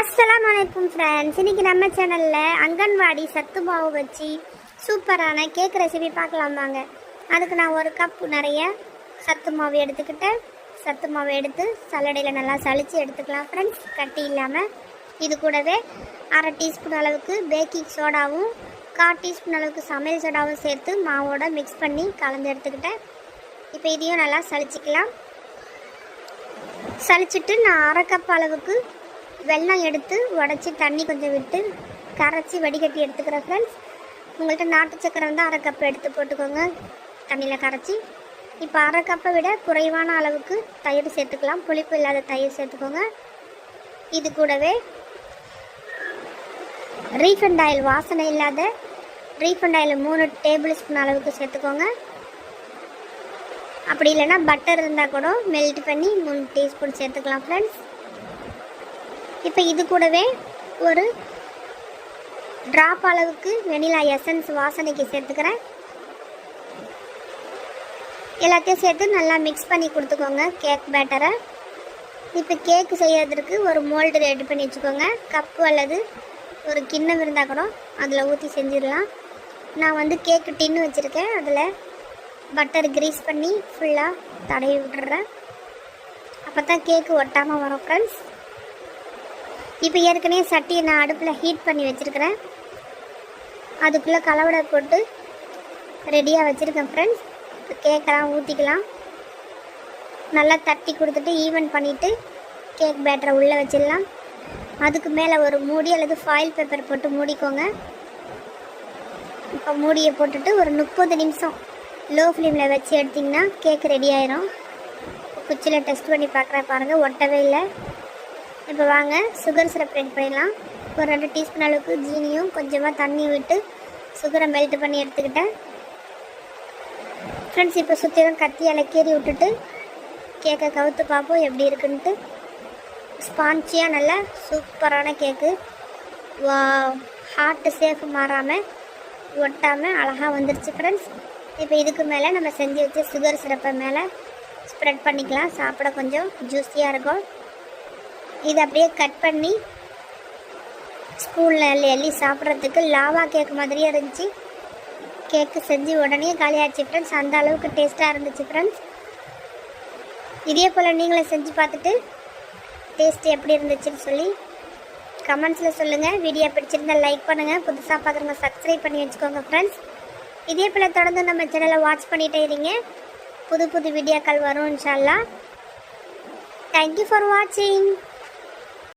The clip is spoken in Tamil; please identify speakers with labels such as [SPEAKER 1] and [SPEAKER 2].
[SPEAKER 1] அஸ்லாம் வலைக்கும் ஃப்ரெண்ட்ஸ் இன்னைக்கு நம்ம சேனலில் அங்கன்வாடி சத்து மாவு வச்சு சூப்பரான கேக் ரெசிபி பார்க்கலாம் வாங்க. அதுக்கு நான் ஒரு கப் நிறைய சத்து மாவு எடுத்துக்கிட்டேன். சத்து மாவு எடுத்து சல்லடையில் நல்லா சளிச்சு எடுத்துக்கலாம் ஃப்ரெண்ட்ஸ் கட்டி இல்லாமல் இது கூடவே அரை டீஸ்பூன் அளவுக்கு பேக்கிங் சோடாவும் கால் டீஸ்பூன் அளவுக்கு சமையல் சோடாவும் சேர்த்து மாவோட மிக்ஸ் பண்ணி கலந்து எடுத்துக்கிட்டேன். இப்போ இதையும் நல்லா சலிச்சிக்கலாம் சளிச்சிட்டு நான் அரை கப் அளவுக்கு வெல்லம் எடுத்து உடச்சி தண்ணி கொஞ்சம் விட்டு கரைச்சி வடிகட்டி எடுத்துக்கிறேன் ஃப்ரெண்ட்ஸ் உங்கள்கிட்ட நாட்டு சக்கரை வந்து அரை கப் எடுத்து போட்டுக்கோங்க. தண்ணியில் கரைச்சி. இப்போ அரை கப்பை விட குறைவான அளவுக்கு தயிர் சேர்த்துக்கலாம். புளிப்பு இல்லாத தயிர் சேர்த்துக்கோங்க. இது கூடவே ரீஃபண்ட் ஆயில் வாசனை இல்லாத ரீஃபண்ட் ஆயில் மூணு டேபிள் ஸ்பூன் அளவுக்கு சேர்த்துக்கோங்க. அப்படி இல்லைன்னா பட்டர் இருந்தால் கூட மெல்ட் பண்ணி மூணு டீஸ்பூன் சேர்த்துக்கலாம் ஃப்ரெண்ட்ஸ் இப்போ இது கூடவே ஒரு ட்ராப் அளவுக்கு வெனிலா எசன்ஸ் வாசனைக்கு சேர்த்துக்கிறேன். எல்லாத்தையும் சேர்த்து நல்லா மிக்ஸ் பண்ணி கொடுத்துக்கோங்க கேக் பேட்டரை இப்போ கேக்கு செய்யறதுக்கு ஒரு மோல்டு ரெடி பண்ணி வச்சுக்கோங்க. கப்பு அல்லது ஒரு கிண்ணம் இருந்தால் கூட அதில் ஊற்றி செஞ்சிடலாம். நான் வந்து கேக்கு டின்னு வச்சுருக்கேன். அதில் பட்டர் கிரீஸ் பண்ணி ஃபுல்லாக தடவி விட்டுறேன். அப்போ தான் கேக்கு ஒட்டாமல் வரும் ஃப்ரெண்ட்ஸ் இப்போ ஏற்கனவே சட்டியை நான் அடுப்பில் ஹீட் பண்ணி வச்சுருக்கிறேன். அதுக்குள்ளே கலவடை போட்டு ரெடியாக வச்சுருக்கேன் ஃப்ரெண்ட்ஸ் இப்போ கேக்கெல்லாம் ஊற்றிக்கலாம். நல்லா தட்டி கொடுத்துட்டு ஈவன் பண்ணிவிட்டு கேக் பேட்டரை உள்ளே வச்சிடலாம். அதுக்கு மேலே ஒரு மூடி அல்லது ஃபாயில் பேப்பர் போட்டு மூடிக்கோங்க. இப்போ மூடியை போட்டுட்டு ஒரு முப்பது நிமிஷம் லோ ஃப்ளேமில் வச்சு எடுத்திங்கன்னா கேக் ரெடி ஆயிரும். குச்சியில் டெஸ்ட் பண்ணி பார்க்குறேன் பாருங்கள் ஒட்டவே இல்லை. இப்போ வாங்க சுகர் சிரப் ரெடி பண்ணிடலாம். ஒரு ரெண்டு டீஸ்பூன் அளவுக்கு ஜீனியும் கொஞ்சமாக தண்ணி விட்டு சுகரை மெல்ட் பண்ணி எடுத்துக்கிட்டேன். ஃப்ரெண்ட்ஸ் இப்போ சுற்றிலும் கத்தியால் கீறி விட்டுட்டு கேக்கை கவுத்து பார்ப்போம் எப்படி இருக்குன்ட்டு. ஸ்பான்ச்சியாக நல்லா சூப்பரான கேக்கு வா ஹார்ட்டு சேஃப் மாறாமல் ஒட்டாமல் அழகாக வந்துருச்சு ஃப்ரெண்ட்ஸ் இப்போ இதுக்கு மேலே நம்ம செஞ்சு வச்சு சுகர் சிரப்பை மேலே ஸ்ப்ரெட் பண்ணிக்கலாம். சாப்பிட கொஞ்சம் ஜூஸியாக இருக்கும். இதை அப்படியே கட் பண்ணி ஸ்பூனில் எள்ளி அள்ளி சாப்பிட்றதுக்கு லாவா கேக் மாதிரியே இருந்துச்சு. கேக்கு செஞ்சு உடனே காலியாச்சு ஃப்ரெண்ட்ஸ் அந்த அளவுக்கு டேஸ்ட்டாக இருந்துச்சு ஃப்ரெண்ட்ஸ் இதே போல் நீங்களே செஞ்சு பார்த்துட்டு டேஸ்ட் எப்படி இருந்துச்சுன்னு சொல்லி கமெண்ட்ஸில் சொல்லுங்கள் வீடியோ பிடிச்சிருந்தா லைக் பண்ணுங்கள் புதுசாக பார்க்குறவங்க சப்ஸ்கிரைப் பண்ணி வச்சுக்கோங்க ஃப்ரெண்ட்ஸ் இதே போல் தொடர்ந்து நம்ம சேனலை வாட்ச் பண்ணிகிட்டே இருங்க. புது புது வீடியோக்கள் வரும் இன்ஷால்லா. தேங்க்யூ ஃபார் வாட்சிங்